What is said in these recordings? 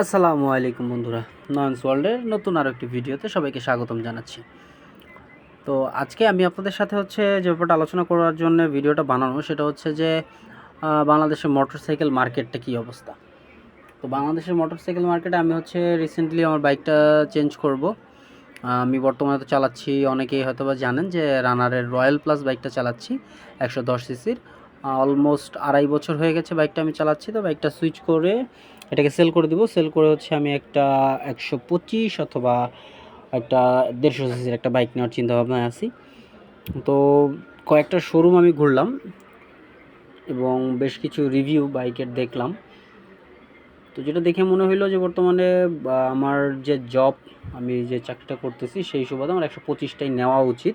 আসসালামু আলাইকুম বন্ধুরা। নয়ন্স ওয়ার্ল্ডের নতুন আরও একটি ভিডিওতে সবাইকে স্বাগতম জানাচ্ছি। তো আজকে আমি আপনাদের সাথে হচ্ছে যে ব্যাপারটা আলোচনা করার জন্য ভিডিওটা বানানো, সেটা হচ্ছে যে বাংলাদেশের মোটরসাইকেল মার্কেটটা কী অবস্থা? তো বাংলাদেশের মোটরসাইকেল মার্কেটে আমি হচ্ছে রিসেন্টলি আমার বাইকটা চেঞ্জ করব। আমি বর্তমানে তো চালাচ্ছি, অনেকেই হয়তো বা জানেন যে রানারের রয়্যাল প্লাস বাইকটা চালাচ্ছি, একশো দশ সিসির অলমোস্ট আড়াই বছর হয়ে গেছে বাইকটা আমি চালাচ্ছি, তো বাইকটা সুইচ করে এটাকে সেল করে দিব। সেল করে হচ্ছে আমি একটা একশো পঁচিশ অথবা একটা দেড়শো সিসির একটা বাইক নেওয়ার চিন্তা ভাবনায় আছি। তো কয়েকটা শোরুম আমি ঘুরলাম এবং বেশ কিছু রিভিউ বাইকের দেখলাম। তো যেটা দেখে মনে হইল যে বর্তমানে আমার যে জব আমি যে চাকরিটা করতেছি সেই সুবাদে আমার একশো পঁচিশটাই নেওয়া উচিত।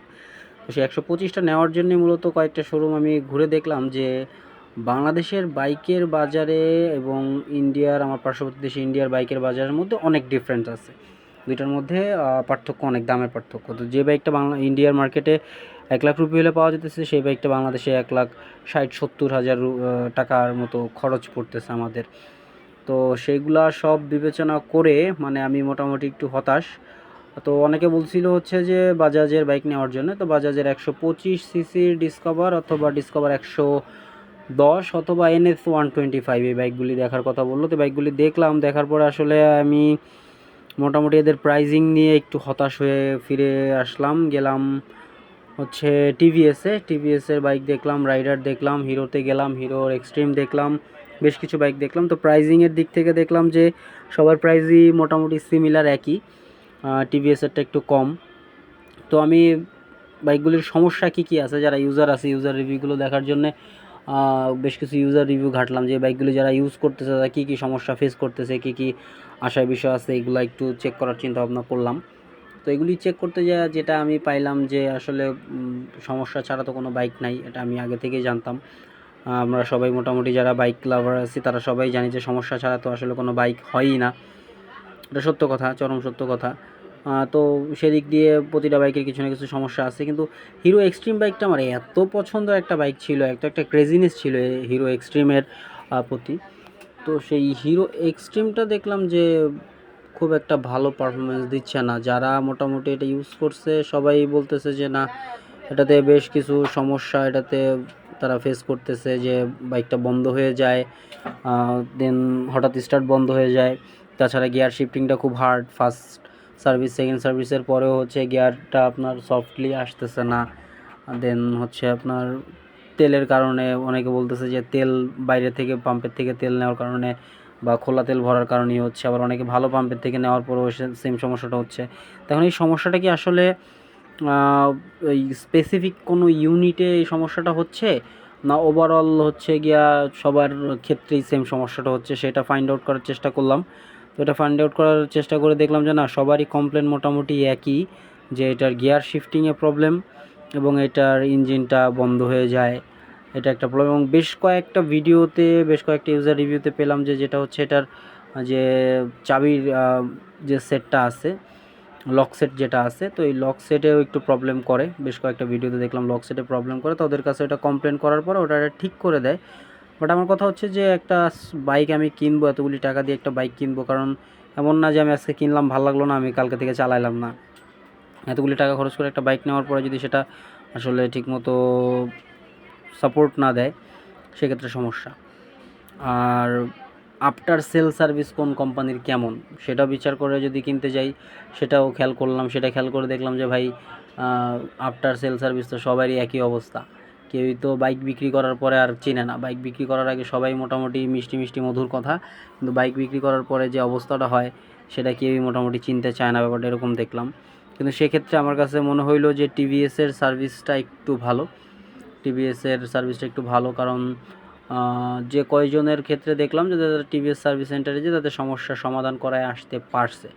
তো সেই একশো পঁচিশটা নেওয়ার জন্য মূলত কয়েকটা শোরুম আমি ঘুরে দেখলাম যে বাংলাদেশের বাইকের বাজারে এবং ইন্ডিয়ার, আমার পার্শ্ববর্তী দেশে ইন্ডিয়ার বাইকের বাজারের মধ্যে অনেক ডিফারেন্স আছে। দুইটার মধ্যে পার্থক্য, অনেক দামের পার্থক্য। তো যে বাইকটা বাংলা, ইন্ডিয়ার মার্কেটে এক লাখ রুপি হলে পাওয়া যেতেছে, সেই বাইকটা বাংলাদেশে এক লাখ ষাট, সত্তর হাজার টাকার মতো খরচ পড়তেছে আমাদের। তো সেইগুলা সব বিবেচনা করে মানে আমি মোটামুটি একটু হতাশ। তো অনেকে বলছিল হচ্ছে যে বাজাজের বাইক নেওয়ার জন্য, তো বাজাজের একশো পঁচিশ সিসির ডিসকভার অথবা ডিসকভার একশো দশ অথবা এনএস ওয়ান টোয়েন্টি ফাইভ এই বাইকগুলি দেখার কথা বলল। তো বাইকগুলি দেখলাম, দেখার পরে আসলে আমি মোটামুটি এদের প্রাইজিং নিয়ে একটু হতাশ হয়ে ফিরে আসলাম। গেলাম হচ্ছে টিভিএসে টিভিএসের বাইক দেখলাম রাইডার দেখলাম হিরোতে গেলাম হিরোর এক্সট্রিম দেখলাম, বেশ কিছু বাইক দেখলাম। তো প্রাইজিংয়ের দিক থেকে দেখলাম যে সবার প্রাইজই মোটামুটি সিমিলার একই টিভিএসেরটা একটু কম। তো আমি বাইকগুলির সমস্যা কী কী আছে? যারা ইউজার আছে ইউজার রিভিউগুলো দেখার জন্যে বেশ কিছু ইউজার রিভিউ ঘাটলাম যে বাইকগুলি যারা ইউজ করতেছে, তারা কী কী সমস্যা ফেস করতেছে, কী কী আশার বিষয় আছে, এগুলো একটু চেক করার চিন্তা ভাবনা করলাম। তো এগুলি চেক করতে যা, যেটা আমি পাইলাম যে আসলে সমস্যা ছাড়া তো কোনো বাইক নাই, এটা আমি আগে থেকেই জানতাম। আমরা সবাই মোটামুটি যারা বাইক লাভার আছি, তারা সবাই জানি যে সমস্যা ছাড়া তো আসলে কোনো বাইক হয়ই না। এটা সত্য কথা, চরম সত্য কথা। তো সেদিক দিয়ে প্রতিটা বাইকের কিছু না কিছু সমস্যা আছে। কিন্তু হিরো এক্সট্রিম বাইকটা আমার এত পছন্দের একটা বাইক ছিল একটা একটা ক্রেজিনেস ছিল হিরো এক্সট্রিমের প্রতি। তো সেই হিরো এক্সট্রিমটা দেখলাম যে খুব একটা ভালো পারফরমেন্স দিচ্ছে না। যারা মোটামুটি এটা ইউজ করছে, সবাই বলতেছে যে, না, এটাতে বেশ কিছু সমস্যা, এটাতে তারা ফেস করতেছে যে বাইকটা বন্ধ হয়ে যায় দেন হঠাৎ স্টার্ট বন্ধ হয়ে যায়। তাছাড়া গিয়ার শিফটিংটা খুব হার্ড ফার্স্ট সার্ভিস সেকেন্ড সার্ভিসের পরেও হচ্ছে গিয়ারটা আপনার সফটলি আসতেছে না। দেন হচ্ছে আপনার তেলের কারণে অনেকে বলতেছে যে তেল বাইরে থেকে পাম্পের থেকে তেল নেওয়ার কারণে বা খোলা তেল ভরার কারণেই হচ্ছে। আবার অনেকে ভালো পাম্পের থেকে নেওয়ার পরেও সেম সমস্যাটা হচ্ছে। তখন এই সমস্যাটা কি আসলে এই স্পেসিফিক কোনো ইউনিটে এই সমস্যাটা হচ্ছে? না ওভারঅল হচ্ছে গিয়া সবার ক্ষেত্রেই সেম সমস্যাটা হচ্ছে? সেটা ফাইন্ড আউট করার চেষ্টা করলাম। এটা ফান্ড আউট করার চেষ্টা করে দেখলাম যে না, সবারই কমপ্লেন মোটামুটি একই, যে এটার গিয়ার শিফটিংয়ে প্রবলেম এবং এটার ইঞ্জিনটা বন্ধ হয়ে যায়। এটা একটা প্রবলেম এবং বেশ কয়েকটা ভিডিওতে বেশ কয়েকটা ইউজার রিভিউতে পেলাম যে যেটা হচ্ছে এটার, যে চাবির যে সেটটা আছে লক সেট যেটা আছে, তো এই লক সেটেও একটু প্রবলেম করে। বেশ কয়েকটা ভিডিওতে দেখলাম লক সেটে প্রবলেম করে। তো ওদের কাছে এটা কমপ্লেন করার পরে ওটা ঠিক করে দেয়। বাট আমার কথা হচ্ছে যে একটা বাইক আমি কিনবো, এতগুলি টাকা দিয়ে একটা বাইক কিনবো। কারণ এমন না যে আমি আজকে কিনলাম, ভালো লাগল না, আমি কালকে থেকে চালাইলাম না। এতগুলি টাকা খরচ করে একটা বাইক নেওয়ার পরে যদি সেটা আসলে ঠিকমতো সাপোর্ট না দেয়, সেক্ষেত্রে সমস্যা। আর আফটার সেল সার্ভিস কোন কোম্পানির কেমন সেটা বিচার করে যদি কিনতে যাই, সেটাও খেয়াল করলাম, সেটা খেয়াল করে দেখলাম যে ভাই আফটার সেল সার্ভিস তো সবারই একই অবস্থা। কেউই তো বাইক বিক্রি করার পরে আর চেনে না। বাইক বিক্রি করার আগে সবাই মোটামুটি মিষ্টি মিষ্টি মধুর কথা। কিন্তু বাইক বিক্রি করার পরে যে অবস্থাটা হয়, সেটা কেউই মোটামুটি চিনতে চায় না ব্যাপারটা এরকম দেখলাম। কিন্তু সেক্ষেত্রে আমার কাছে মনে হইল যে টিভিএসের সার্ভিসটা একটু ভালো। টিভিএসের সার্ভিসটা একটু ভালো কারণ যে কয়জনের ক্ষেত্রে দেখলাম যে তাদের টিভিএস সার্ভিস সেন্টারে যে তাদের সমস্যার সমাধান করায় আসতে পারছে।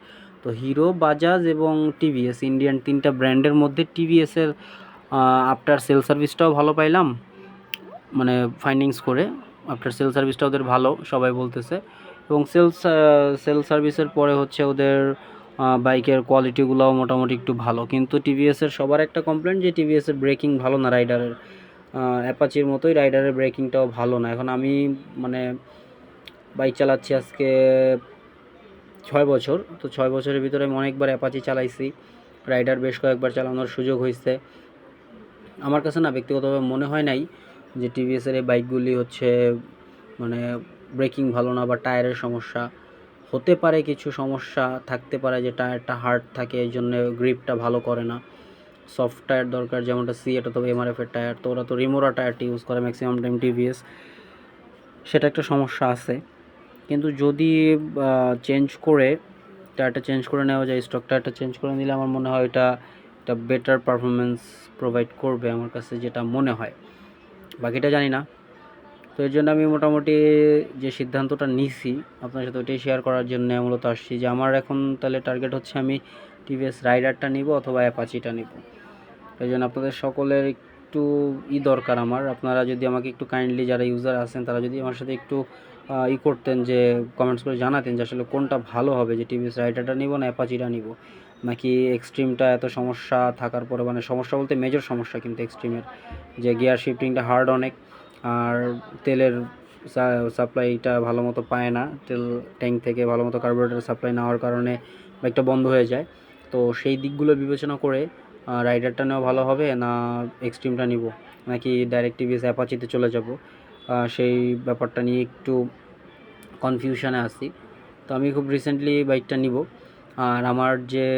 তো হিরো বাজাজ এবং টিভিএস ইন্ডিয়ান তিনটা ব্র্যান্ডের মধ্যে টিভিএসের আফটার সেল সার্ভিসটাও ভালো পাইলাম। মানে ফাইন্ডিংস করে। আফটার সেল সার্ভিসটা ওদের ভালো, সবাই বলতেছে। এবং সেলস সেল সার্ভিসের পরে হচ্ছে ওদের বাইকের কোয়ালিটিগুলোও মোটামুটি একটু ভালো। কিন্তু টিভিএসের সবার একটা কমপ্লেন যে টিভিএসের ব্রেকিং ভালো না রাইডারের অ্যাপাচির মতোই রাইডারের ব্রেকিংটাও ভালো না। এখন আমি মানে বাইক চালাচ্ছি আজকে ছয় বছর। তো ছয় বছরের ভিতরে আমি অনেকবার অ্যাপাচি চালাইছি। রাইডার বেশ কয়েকবার চালানোর সুযোগ হয়েছে আমার কাছে না ব্যক্তিগতভাবে মনে হয় নাই যে টিভিএসের এই বাইকগুলি হচ্ছে মানে ব্রেকিং ভালো না বা টায়ারের সমস্যা। হতে পারে কিছু সমস্যা, থাকতে পারে যে টায়ারটা হার্ড থাকে, এই জন্য গ্রিপটা ভালো করে না। সফট টায়ার দরকার, যেমনটা সি এটা তো এমআরএফের টায়ার তো ওরা তো রিমোরা টায়ারটি ইউজ করে ম্যাক্সিমাম টাইম টিভিএস সেটা একটা সমস্যা আছে। কিন্তু যদি চেঞ্জ করে টায়ারটা চেঞ্জ করে নেওয়া যায় স্টক টায়ারটা চেঞ্জ করে নিলে আমার মনে হয় এটা একটা বেটার পারফরমেন্স প্রোভাইড করবে আমার কাছে যেটা মনে হয়। বাকিটা জানি না। তো এর জন্য আমি মোটামুটি যে সিদ্ধান্তটা নিছি, আপনার সাথে ওইটাই শেয়ার করার জন্য মূলত আসছি যে আমার এখন তাহলে টার্গেট হচ্ছে আমি টিভিএস রাইডারটা নিব অথবা অ্যাপাচিটা নিব। এই জন্য আপনাদের সকলের একটু ই দরকার আমার। আপনারা যদি আমাকে একটু কাইন্ডলি যারা ইউজার আছেন, তারা যদি আমার সাথে একটু ই করতেন যে কমেন্টস করে জানাতেন যে আসলে কোনটা ভালো হবে, যে টিভিএস রাইডারটা নিব না অ্যাপাচিটা নিব? নাকি এক্সট্রিমটা এত সমস্যা থাকার পরে মানে সমস্যা বলতে মেজর সমস্যা কিন্তু এক্সট্রিমের যে গিয়ার শিফটিংটা হার্ড অনেক, আর তেলের সাপ্লাইটা ভালো মতো পায় না, তেল ট্যাঙ্ক থেকে ভালো মতো কার্বোরেটার সাপ্লাই না হওয়ার কারণে বাইকটা বন্ধ হয়ে যায়। তো সেই দিকগুলো বিবেচনা করে রাইডারটা নেওয়া ভালো হবে না এক্সট্রিমটা নিব? নাকি ডাইরেক্ট টিভিএস অ্যাপাচিতে চলে যাব? সেই ব্যাপারটা নিয়ে একটু কনফিউশনে আসি তো আমি খুব রিসেন্টলি বাইকটা নিব। আর আমার যে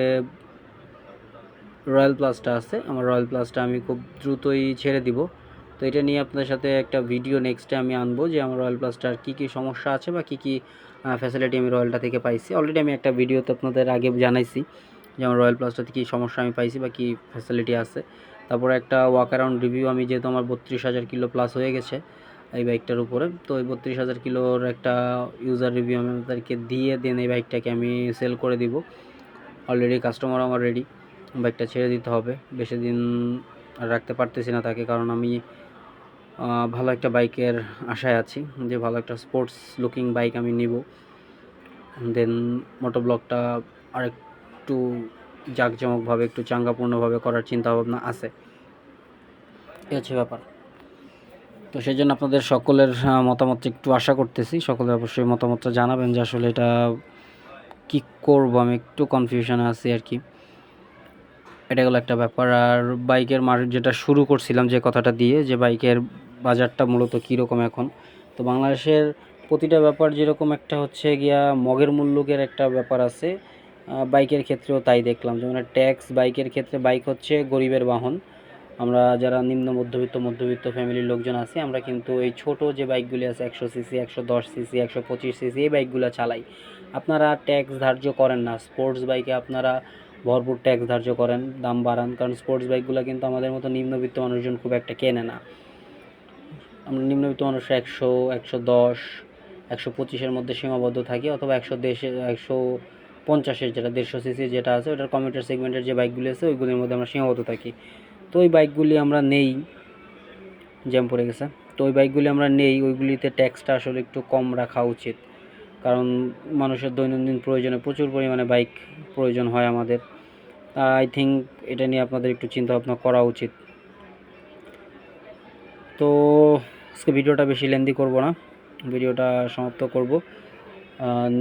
রয়্যাল প্লাসটা আছে, আমার রয়্যাল প্লাসটা আমি খুব দ্রুতই ছেড়ে দিব। তো এটা নিয়ে আপনাদের সাথে একটা ভিডিও নেক্সটে আমি আনব যে আমার রয়্যাল প্লাসটার কী কী সমস্যা আছে বা কী কী ফ্যাসিলিটি আমি রয়্যালটা থেকে পাইছি। অলরেডি আমি একটা ভিডিওতে আপনাদের আগে জানাইছি যে আমার রয়্যাল প্লাসটাতে কী সমস্যা আমি পাইছি বা কী ফ্যাসিলিটি আছে। তারপরে একটা ওয়াক অ্যারাউন্ড রিভিউ আমি যেহেতু আমার বত্রিশ হাজার কিলো প্লাস হয়ে গেছে এই বাইকটার উপরে। তো এই বত্রিশ হাজার কিলোর একটা ইউজার রিভিউ আমি তাদেরকে দিয়ে দেন এই বাইকটাকে, আমি সেল করে দিব। অলরেডি কাস্টমার আমার রেডি বাইকটা ছেড়ে দিতে হবে। বেশি দিন রাখতে পারতেছি না তাকে, কারণ আমি ভালো একটা বাইকের আশায় আছি যে ভালো একটা স্পোর্টস লুকিং বাইক আমি নিব। দেন মোটো ব্লকটা আরেকটু জাঁকজমকভাবে, একটু চাঙ্গাপূর্ণভাবে করার চিন্তাভাবনা আছে। এ হচ্ছে ব্যাপার। তো সেই জন্য আপনাদের সকলের মতামত একটু আশা করতেছি। সকলে অবশ্যই মতামতটা জানাবেন যে আসলে এটা কি করব, আমি একটু কনফিউশনে আছি আর কি এটা গেলো একটা ব্যাপার। আর বাইকের মার্কেট যেটা শুরু করছিলাম যে কথাটা দিয়ে, যে বাইকের বাজারটা মূলত কীরকম এখন। তো বাংলাদেশের প্রতিটা ব্যাপার যেরকম একটা হচ্ছে গিয়া মগের মূল্যকের একটা ব্যাপার আছে। বাইকের ক্ষেত্রেও তাই দেখলাম। যেমন ট্যাক্স, বাইকের ক্ষেত্রে বাইক হচ্ছে গরিবের বাহন। আমরা যারা নিম্ন মধ্যবিত্ত মধ্যবিত্ত ফ্যামিলির লোকজন আছি, আমরা কিন্তু এই ছোট যে বাইকগুলি আছে, একশো সিসি, একশো দশ সিসি, একশো পঁচিশ সিসি, এই বাইকগুলো চালাই। আপনারা ট্যাক্স ধার্য করেন না। স্পোর্টস বাইকে আপনারা ভরপুর ট্যাক্স ধার্য করেন, দাম বাড়ান। কারণ স্পোর্টস বাইকগুলো কিন্তু আমাদের মতো নিম্নবিত্ত মানুষজন খুব একটা কেনে না। আমরা নিম্নবিত্ত মানুষ একশো একশো দশ, একশো পঁচিশের মধ্যে সীমাবদ্ধ থাকি, অথবা একশো দেশে, একশো পঞ্চাশের যেটা দেড়শো সিসি যেটা আছে, ওটার কমিউটার সেগমেন্টের যে বাইকগুলি আছে, ওইগুলির মধ্যে আমরা সীমাবদ্ধ থাকি। তো ওই বাইকগুলি আমরা নেই, জ্যাম পড়ে গেছে। তো ওই বাইকগুলি আমরা নেই, ওইগুলিতে ট্যাক্সটা আসলে একটু কম রাখা উচিত। কারণ মানুষের দৈনন্দিন প্রয়োজনে প্রচুর পরিমাণে বাইক প্রয়োজন হয় আমাদের। আই থিঙ্ক এটা নিয়ে আপনাদের একটু চিন্তা ভাবনা করা উচিত। তো আজকে ভিডিওটা বেশি লেন্দি করব না। ভিডিওটা সমাপ্ত করব।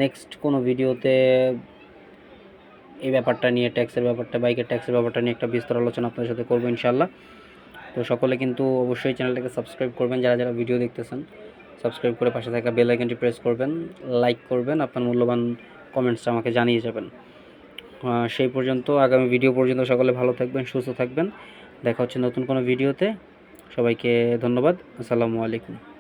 নেক্সট কোনো ভিডিওতে এই ব্যাপারটা নিয়ে, ট্যাক্সের ব্যাপারটা, বাইকের ট্যাক্সের ব্যাপারটা নিয়ে একটা বিস্তর আলোচনা আপনাদের সাথে করব ইনশাল্লাহ তো সকলে কিন্তু অবশ্যই চ্যানেলটাকে সাবস্ক্রাইব করবেন, যারা যারা ভিডিও দেখতেছেন, সাবস্ক্রাইব করে পাশে থাকা বেল আইকনটি প্রেস করবেন, লাইক করবেন, আপনার মূল্যবান কমেন্টসটা আমাকে জানিয়ে যাবেন। সেই পর্যন্ত, আগামী ভিডিও পর্যন্ত সকলে ভালো থাকবেন, সুস্থ থাকবেন। দেখা হচ্ছে নতুন কোনো ভিডিওতে। সবাইকে ধন্যবাদ, আসসালামু আলাইকুম।